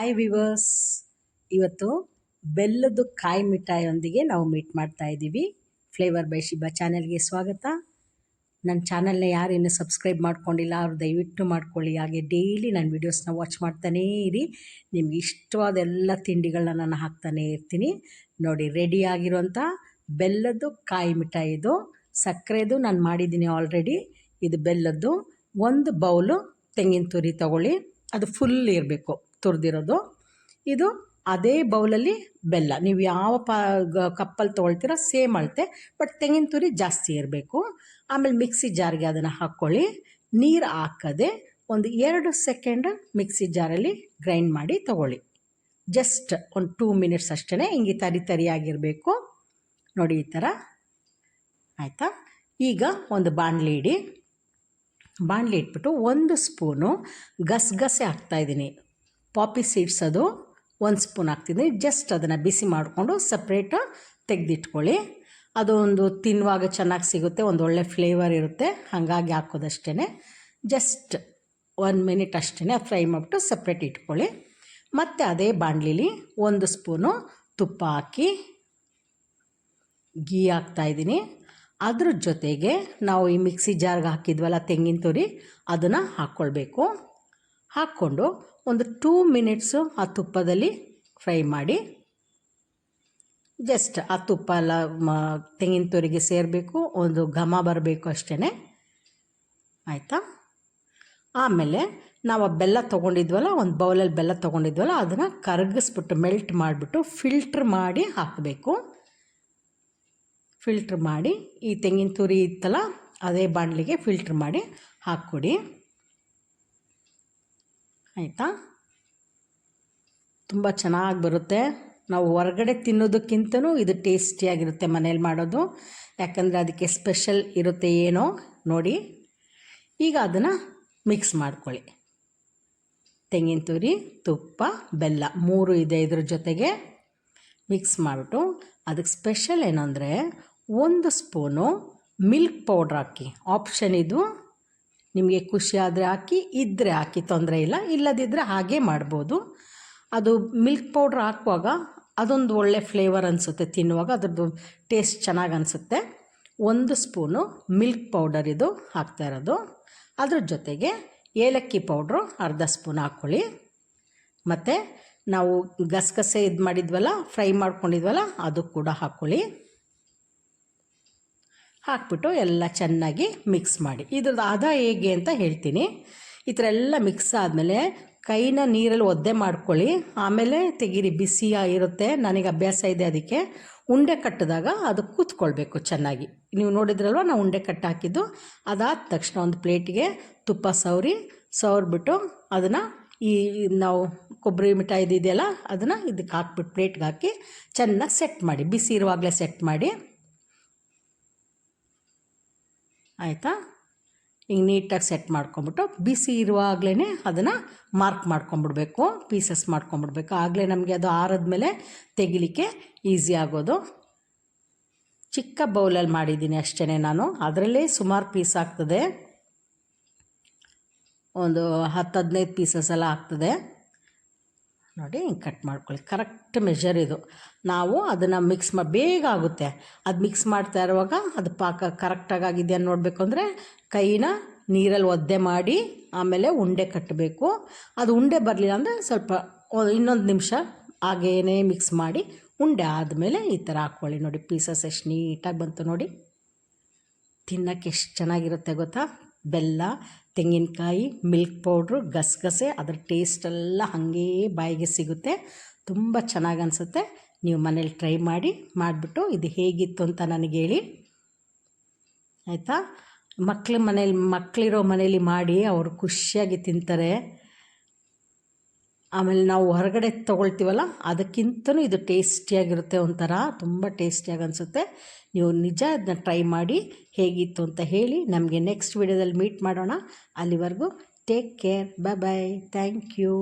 Hi viewers ಇವತ್ತು ಬೆಲ್ಲದ್ದು ಕಾಯಿ ಮಿಠಾಯಿಯೊಂದಿಗೆ ನಾವು ಮೀಟ್ ಮಾಡ್ತಾ ಇದ್ದೀವಿ. ಫ್ಲೇವರ್ ಬೈ ಶಿಬಾ ಚಾನೆಲ್ಗೆ ಸ್ವಾಗತ. ನನ್ನ ಚಾನಲ್ನ ಯಾರು ಇನ್ನೂ ಸಬ್ಸ್ಕ್ರೈಬ್ ಮಾಡ್ಕೊಂಡಿಲ್ಲ, ಅವ್ರು ದಯವಿಟ್ಟು ಮಾಡ್ಕೊಳ್ಳಿ. ಹಾಗೆ ಡೈಲಿ ನನ್ನ ವೀಡಿಯೋಸ್ನ ವಾಚ್ ಮಾಡ್ತಾನೇ ಇರಿ. ನಿಮ್ಗೆ ಇಷ್ಟವಾದ ಎಲ್ಲ ತಿಂಡಿಗಳನ್ನ ನಾನು ಹಾಕ್ತಾನೇ ಇರ್ತೀನಿ. ನೋಡಿ ರೆಡಿ ಆಗಿರುವಂಥ ಬೆಲ್ಲದ್ದು ಕಾಯಿ ಮಿಠಾಯಿದು. ಸಕ್ಕರೆದು ನಾನು ಮಾಡಿದ್ದೀನಿ ಆಲ್ರೆಡಿ ಇದು ಬೆಲ್ಲದ್ದು. ಒಂದು ಬೌಲು ತೆಂಗಿನ ತುರಿ ತಗೊಳ್ಳಿ. ಅದು ಫುಲ್ ಇರಬೇಕು. ತುರಿದಿರೋದು. ಇದು ಅದೇ ಬೌಲಲ್ಲಿ ಬೆಲ್ಲ. ನೀವು ಯಾವ ಪ ಕಪ್ಪಲ್ಲಿ ತೊಗೊಳ್ತೀರ ಸೇಮ್ ಅಳತೆ, ಬಟ್ ತೆಂಗಿನ ತುರಿ ಜಾಸ್ತಿ ಇರಬೇಕು. ಆಮೇಲೆ ಮಿಕ್ಸಿ ಜಾರ್ಗೆ ಅದನ್ನು ಹಾಕ್ಕೊಳ್ಳಿ. ನೀರು ಹಾಕದೆ ಒಂದು ಎರಡು ಸೆಕೆಂಡ್ ಮಿಕ್ಸಿ ಜಾರಲ್ಲಿ ಗ್ರೈಂಡ್ ಮಾಡಿ ತಗೊಳ್ಳಿ. ಜಸ್ಟ್ ಒಂದು ಟೂ ಮಿನಿಟ್ಸ್ ಅಷ್ಟೇ ಹಿಂಗೆ ತರಿ ತರಿಯಾಗಿರಬೇಕು. ನೋಡಿ ಈ ಥರ. ಆಯಿತಾ? ಈಗ ಒಂದು ಬಾಣಲಿ ಇಡಿ. ಬಾಣಲಿ ಇಟ್ಬಿಟ್ಟು ಒಂದು ಸ್ಪೂನು ಗಸಗಸೆ ಹಾಕ್ತಾಯಿದ್ದೀನಿ ಪಾಪಿ ಸೀಡ್ಸ್ ಅದು ಒಂದು ಸ್ಪೂನ್ ಹಾಕ್ತಿದ್ದೆ. ಜಸ್ಟ್ ಅದನ್ನು ಬಿಸಿ ಮಾಡಿಕೊಂಡು ಸಪ್ರೇಟ್ ತೆಗೆದಿಟ್ಕೊಳ್ಳಿ. ಅದು ಒಂದು ತಿನ್ನುವಾಗ ಚೆನ್ನಾಗಿ ಸಿಗುತ್ತೆ, ಒಂದು ಒಳ್ಳೆ ಫ್ಲೇವರ್ ಇರುತ್ತೆ. ಹಾಗಾಗಿ ಹಾಕೋದಷ್ಟೇ ಜಸ್ಟ್ ಒನ್ ಮಿನಿಟ್ ಅಷ್ಟೇ ಫ್ರೈ ಮಾಡಿಬಿಟ್ಟು ಸಪ್ರೇಟ್ ಇಟ್ಕೊಳ್ಳಿ. ಮತ್ತು ಅದೇ ಬಾಣಲಿಲಿ ಒಂದು ಸ್ಪೂನು ತುಪ್ಪ ಹಾಕಿ ಗೀ ಹಾಕ್ತಾಯಿದ್ದೀನಿ ಅದ್ರ ಜೊತೆಗೆ ನಾವು ಈ ಮಿಕ್ಸಿ ಜಾರ್ಗೆ ಹಾಕಿದ್ವಲ್ಲ ತೆಂಗಿನ ತುರಿ, ಅದನ್ನು ಹಾಕ್ಕೊಳ್ಬೇಕು. ಹಾಕ್ಕೊಂಡು ಒಂದು ಟೂ ಮಿನಿಟ್ಸು ಆ ತುಪ್ಪದಲ್ಲಿ ಫ್ರೈ ಮಾಡಿ. ಜಸ್ಟ್ ಆ ತುಪ್ಪ ಎಲ್ಲ ತೆಂಗಿನ ತುರಿಗೆ ಸೇರಬೇಕು, ಒಂದು ಘಮ ಬರಬೇಕು ಅಷ್ಟೇ ಆಯಿತಾ? ಆಮೇಲೆ ನಾವು ಆ ಬೆಲ್ಲ ತೊಗೊಂಡಿದ್ವಲ್ಲ, ಒಂದು ಬೌಲಲ್ಲಿ ಬೆಲ್ಲ ತೊಗೊಂಡಿದ್ವಲ್ಲ, ಅದನ್ನು ಕರಗಿಸ್ಬಿಟ್ಟು ಮೆಲ್ಟ್ ಮಾಡಿಬಿಟ್ಟು ಫಿಲ್ಟ್ರ್ ಮಾಡಿ ಹಾಕಬೇಕು. ಫಿಲ್ಟ್ರ್ ಮಾಡಿ, ಈ ತೆಂಗಿನ ತುರಿ ಇತ್ತಲ್ಲ, ಅದೇ ಬಾಣಲಿಗೆ ಫಿಲ್ಟ್ರ್ ಮಾಡಿ ಹಾಕ್ಕೊಡಿ. ಆಯಿತಾ? ತುಂಬ ಚೆನ್ನಾಗಿ ಬರುತ್ತೆ. ನಾವು ಹೊರಗಡೆ ತಿನ್ನೋದಕ್ಕಿಂತನೂ ಇದು ಟೇಸ್ಟಿಯಾಗಿರುತ್ತೆ ಮನೇಲಿ ಮಾಡೋದು. ಯಾಕಂದರೆ ಅದಕ್ಕೆ ಸ್ಪೆಷಲ್ ಇರುತ್ತೆ ಏನೋ ನೋಡಿ. ಈಗ ಅದನ್ನು ಮಿಕ್ಸ್ ಮಾಡ್ಕೊಳ್ಳಿ. ತೆಂಗಿನ ತುರಿ, ತುಪ್ಪ, ಬೆಲ್ಲ ಮೂರು ಇದೆ ಇದ್ರ ಜೊತೆಗೆ. ಮಿಕ್ಸ್ ಮಾಡಿಬಿಟ್ಟು ಅದಕ್ಕೆ ಸ್ಪೆಷಲ್ ಏನಂದರೆ ಒಂದು ಸ್ಪೂನು ಮಿಲ್ಕ್ ಪೌಡ್ರ್ ಹಾಕಿ. ಆಪ್ಷನ್ ಇದು ನಿಮಗೆ ಖುಷಿ ಆದರೆ ಹಾಕಿ ಇದ್ದರೆ ಹಾಕಿ ತೊಂದರೆ ಇಲ್ಲ ಇಲ್ಲದಿದ್ದರೆ ಹಾಗೆ ಮಾಡ್ಬೋದು. ಅದು ಮಿಲ್ಕ್ ಪೌಡ್ರ್ ಹಾಕುವಾಗ ಅದೊಂದು ಒಳ್ಳೆ ಫ್ಲೇವರ್ ಅನಿಸುತ್ತೆ ತಿನ್ನುವಾಗ, ಅದ್ರದ್ದು ಟೇಸ್ಟ್ ಚೆನ್ನಾಗಿ ಅನಿಸುತ್ತೆ. ಒಂದು ಸ್ಪೂನು ಮಿಲ್ಕ್ ಪೌಡರ್ ಇದು ಹಾಕ್ತಾ ಇರೋದು. ಅದ್ರ ಜೊತೆಗೆ ಏಲಕ್ಕಿ ಪೌಡ್ರು ಅರ್ಧ ಸ್ಪೂನ್ ಹಾಕ್ಕೊಳ್ಳಿ. ಮತ್ತು ನಾವು ಗಸಗಸೆ ಇದು ಮಾಡಿದ್ವಲ್ಲ, ಫ್ರೈ ಮಾಡ್ಕೊಂಡಿದ್ವಲ್ಲ, ಅದು ಕೂಡ ಹಾಕ್ಕೊಳ್ಳಿ. ಹಾಕ್ಬಿಟ್ಟು ಎಲ್ಲ ಚೆನ್ನಾಗಿ ಮಿಕ್ಸ್ ಮಾಡಿ. ಇದ್ರದ್ದು ಅದ ಹೇಗೆ ಅಂತ ಹೇಳ್ತೀನಿ. ಈ ಥರ ಎಲ್ಲ ಮಿಕ್ಸ್ ಆದಮೇಲೆ ಕೈನ ನೀರಲ್ಲಿ ಒದ್ದೆ ಮಾಡ್ಕೊಳ್ಳಿ. ಆಮೇಲೆ ತೆಗೀರಿ, ಬಿಸಿ ಇರುತ್ತೆ ನನಗೆ ಅಭ್ಯಾಸ ಇದೆ ಅದಕ್ಕೆ. ಉಂಡೆ ಕಟ್ಟಿದಾಗ ಅದು ಕೂತ್ಕೊಳ್ಬೇಕು ಚೆನ್ನಾಗಿ. ನೀವು ನೋಡಿದ್ರಲ್ವ ನಾವು ಉಂಡೆ ಕಟ್ಟಾಕಿದ್ದು ಅದಾದ ತಕ್ಷಣ ಒಂದು ಪ್ಲೇಟಿಗೆ ತುಪ್ಪ ಸವರಿ, ಸವರ್ಬಿಟ್ಟು ಅದನ್ನು ಈ ನಾವು ಕೊಬ್ಬರಿ ಮಿಠಾಯಿ ಇದೆಯಲ್ಲ, ಅದನ್ನು ಇದಕ್ಕೆ ಹಾಕ್ಬಿಟ್ಟು, ಪ್ಲೇಟ್ಗೆ ಹಾಕಿ ಚೆನ್ನಾಗಿ ಸೆಟ್ ಮಾಡಿ. ಬಿಸಿ ಇರುವಾಗಲೇ ಸೆಟ್ ಮಾಡಿ. ಆಯಿತಾ? ಹಿಂಗೆ ನೀಟಾಗಿ ಸೆಟ್ ಮಾಡ್ಕೊಂಬಿಟ್ಟು ಬಿಸಿ ಇರುವಾಗಲೇ ಅದನ್ನು ಮಾರ್ಕ್ ಮಾಡ್ಕೊಂಬಿಡ್ಬೇಕು ಪೀಸಸ್ ಮಾಡ್ಕೊಂಬಿಡ್ಬೇಕು. ಆಗಲೇ ನಮಗೆ ಅದು ಆರಿದ್ಮೇಲೆ ತೆಗಿಲಿಕ್ಕೆ ಈಸಿ ಆಗೋದು. ಚಿಕ್ಕ ಬೌಲಲ್ಲಿ ಮಾಡಿದ್ದೀನಿ ಅಷ್ಟೇ ನಾನು. ಅದರಲ್ಲೇ ಸುಮಾರು ಪೀಸ್ ಆಗ್ತದೆ. ಒಂದು ಹತ್ತು ಹದಿನೈದು ಪೀಸಸ್ ಎಲ್ಲ ಆಗ್ತದೆ. ನೋಡಿ ಹಿಂಗೆ ಕಟ್ ಮಾಡ್ಕೊಳ್ಳಿ. ಕರೆಕ್ಟ್ ಮೆಷರ್ ಇದು. ನಾವು ಅದನ್ನು ಮಿಕ್ಸ್ ಮಾಡಿ ಬೇಗ ಆಗುತ್ತೆ. ಅದು ಮಿಕ್ಸ್ ಮಾಡ್ತಾ ಇರುವಾಗ ಅದು ಪಾಕ ಕರೆಕ್ಟಾಗಿ ಆಗಿದೆಯಾ ನೋಡಬೇಕು ಅಂದರೆ ಕೈನ ನೀರಲ್ಲಿ ಒದ್ದೆ ಮಾಡಿ ಆಮೇಲೆ ಉಂಡೆ ಕಟ್ಟಬೇಕು ಅದು ಉಂಡೆ ಬರಲಿಲ್ಲ ಅಂದರೆ ಸ್ವಲ್ಪ ಇನ್ನೊಂದು ನಿಮಿಷ ಹಾಗೇನೇ ಮಿಕ್ಸ್ ಮಾಡಿ ಉಂಡೆ ಆದಮೇಲೆ ಈ ಥರ ಹಾಕ್ಕೊಳ್ಳಿ. ನೋಡಿ ಪೀಸಸ್ ಎಷ್ಟು ನೀಟಾಗಿ ಬಂತು ನೋಡಿ. ತಿನ್ನೋಕ್ಕೆ ಎಷ್ಟು ಚೆನ್ನಾಗಿರುತ್ತೆ ಗೊತ್ತಾ? ಬೆಲ್ಲ, ತೆಂಗಿನಕಾಯಿ ಮಿಲ್ಕ್ ಪೌಡ್ರು ಗಸಗಸೆ, ಅದರ ಟೇಸ್ಟೆಲ್ಲ ಹಾಗೇ ಬಾಯಿಗೆ ಸಿಗುತ್ತೆ. ತುಂಬ ಚೆನ್ನಾಗಿ ಅನಿಸುತ್ತೆ. ನೀವು ಮನೇಲಿ ಟ್ರೈ ಮಾಡಿ, ಮಾಡಿಬಿಟ್ಟು ಇದು ಹೇಗಿತ್ತು ಅಂತ ನನಗೆ ಹೇಳಿ. ಆಯಿತಾ? ಮಕ್ಳ ಮನೇಲಿ ಮಕ್ಕಳಿರೋ ಮನೇಲಿ ಮಾಡಿ ಅವರು ಖುಷಿಯಾಗಿ ತಿಂತಾರೆ. ಆಮೇಲೆ ನಾವು ಹೊರಗಡೆ ತೊಗೊಳ್ತೀವಲ್ಲ ಅದಕ್ಕಿಂತಲೂ ಇದು ಟೇಸ್ಟಿಯಾಗಿರುತ್ತೆ ಒಂಥರ, ತುಂಬ ಟೇಸ್ಟಿಯಾಗಿ ಅನಿಸುತ್ತೆ. ನೀವು ನಿಜ ಅದನ್ನ ಟ್ರೈ ಮಾಡಿ, ಹೇಗಿತ್ತು ಅಂತ ಹೇಳಿ ನಮಗೆ ನೆಕ್ಸ್ಟ್ ವೀಡಿಯೋದಲ್ಲಿ ಮೀಟ್ ಮಾಡೋಣ. ಅಲ್ಲಿವರೆಗೂ take care bye bye thank you.